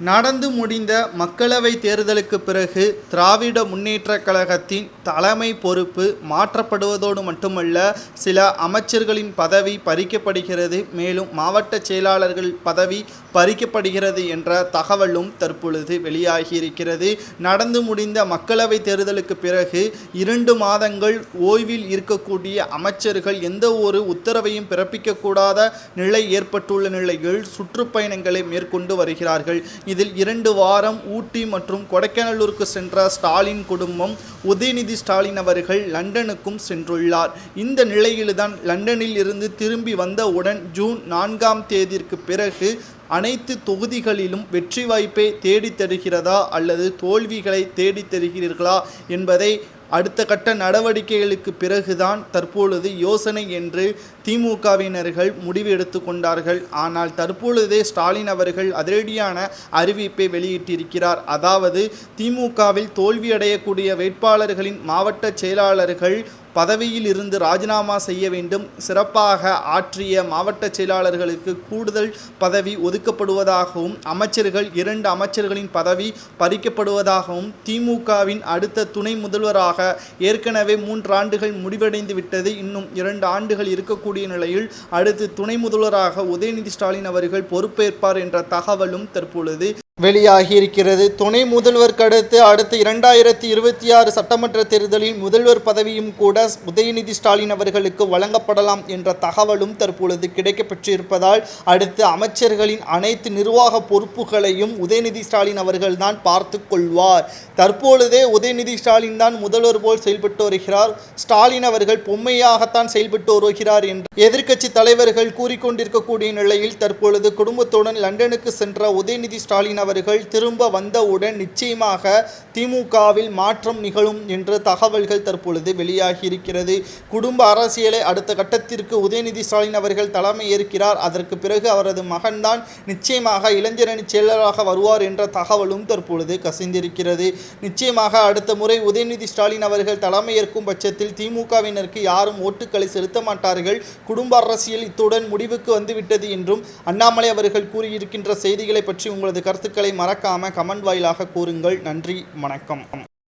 நடந்து முடிந்த மக்களவை தேர்தலுக்கு பிறகு திராவிட முன்னேற்றக் கழகத்தின் தலைமை பொறுப்பு மாற்றப்படுவதோடு மட்டுமல்ல சில அமைச்சர்களின் பதவி பறிக்கப்படுகிறது. மேலும் மாவட்ட செயலாளர்கள் பதவி பறிக்கப்படுகிறது என்ற தகவலும் தற்பொழுது வெளியாகியிருக்கிறது. நடந்து முடிந்த மக்களவை தேர்தலுக்கு பிறகு இரண்டு மாதங்கள் ஓய்வில் இருக்கக்கூடிய அமைச்சர்கள் எந்த ஒரு உத்தரவையும் பிறப்பிக்கக்கூடாத நிலை ஏற்பட்டுள்ள நிலையில் சுற்றுப்பயணங்களை மேற்கொண்டு வருகிறார்கள். இதில் இரண்டு வாரம் ஊட்டி மற்றும் கொடைக்கானலூருக்கு சென்ற ஸ்டாலின் குடும்பம் உதயநிதி ஸ்டாலின் அவர்கள் லண்டனுக்கும் சென்றுள்ளார். இந்த நிலையில்தான் லண்டனில் இருந்து திரும்பி வந்தவுடன் ஜூன் நான்காம் தேதிக்கு பிறகு அனைத்து தொகுதிகளிலும் வெற்றி வாய்ப்பை தேடித்தருகிறதா அல்லது தோல்விகளை தேடித்தருகிறீர்களா என்பதை அடுத்த கட்ட நடவடிக்கைகளுக்கு பிறகுதான் தற்பொழுது யோசனை என்று திமுகவினர்கள் முடிவு எடுத்து கொண்டார்கள். ஆனால் தற்பொழுதே ஸ்டாலின் அவர்கள் அதிரடியான அறிவிப்பை வெளியிட்டிருக்கிறார். அதாவது திமுகவில் தோல்வியடையக்கூடிய வேட்பாளர்களின் மாவட்ட செயலாளர்கள் பதவியில் இருந்து ராஜினாமா செய்ய வேண்டும். சிறப்பாக ஆற்றிய மாவட்ட செயலாளர்களுக்கு கூடுதல் பதவி ஒதுக்கப்படுவதாகவும் அமைச்சர்கள் இரண்டு அமைச்சர்களின் பதவி பறிக்கப்படுவதாகவும் திமுகவின் அடுத்த துணை முதல்வராக ஏற்கனவே மூன்று ஆண்டுகள் முடிவடைந்து விட்டது. இன்னும் இரண்டு ஆண்டுகள் இருக்கக்கூடிய நிலையில் அடுத்து துணை முதல்வராக உதயநிதி ஸ்டாலின் அவர்கள் பொறுப்பேற்பார் என்ற தகவலும் தற்பொழுது வெளியாகியிருக்கிறது. துணை முதல்வருக்கு அடுத்து அடுத்து இரண்டாயிரத்தி இருபத்தி ஆறு சட்டமன்ற தேர்தலில் முதல்வர் பதவியும் கூட உதயநிதி ஸ்டாலின் அவர்களுக்கு வழங்கப்படலாம் என்ற தகவலும் தற்பொழுது கிடைக்கப்பெற்றிருப்பதால் அடுத்து அமைச்சர்களின் அனைத்து நிர்வாக பொறுப்புகளையும் உதயநிதி ஸ்டாலின் அவர்கள்தான் பார்த்து கொள்வார். தற்பொழுதே உதயநிதி ஸ்டாலின் தான் முதல்வர் போல் செயல்பட்டு வருகிறார். ஸ்டாலின் அவர்கள் பொம்மையாகத்தான் செயல்பட்டு வருகிறார் என்று எதிர்க்கட்சி தலைவர்கள் கூறிக்கொண்டிருக்கக்கூடிய நிலையில் தற்பொழுது குடும்பத்துடன் லண்டனுக்கு சென்ற உதயநிதி ஸ்டாலின் அவர்கள் திரும்ப வந்தவுடன் நிச்சயமாக திமுகவில் மாற்றம் நிகழும் என்ற தகவல்கள் தற்பொழுது வெளியாகியிருக்கிறது. குடும்ப அரசியலை அடுத்த கட்டத்திற்கு உதயநிதி ஸ்டாலின் அவர்கள் தலைமை ஏற்கிறார் அதற்கு பிறகு அவரது மகன்தான் நிச்சயமாக இளைஞரணி செயலராக வருவார் என்ற தகவலும் தற்பொழுது கசிந்திருக்கிறது. நிச்சயமாக அடுத்த முறை உதயநிதி ஸ்டாலின் அவர்கள் தலைமை ஏற்கும் பட்சத்தில் திமுகவினருக்கு யாரும் ஓட்டுக்களை செலுத்த மாட்டார்கள். குடும்ப அரசியல் இத்துடன் முடிவுக்கு வந்துவிட்டது என்றும் அண்ணாமலை அவர்கள் கூறியிருக்கின்ற செய்திகளை பற்றி உங்களது கருத்துக்கள் மறக்காம கமெண்ட் வாயிலாக கூறுங்கள். நன்றி வணக்கம்.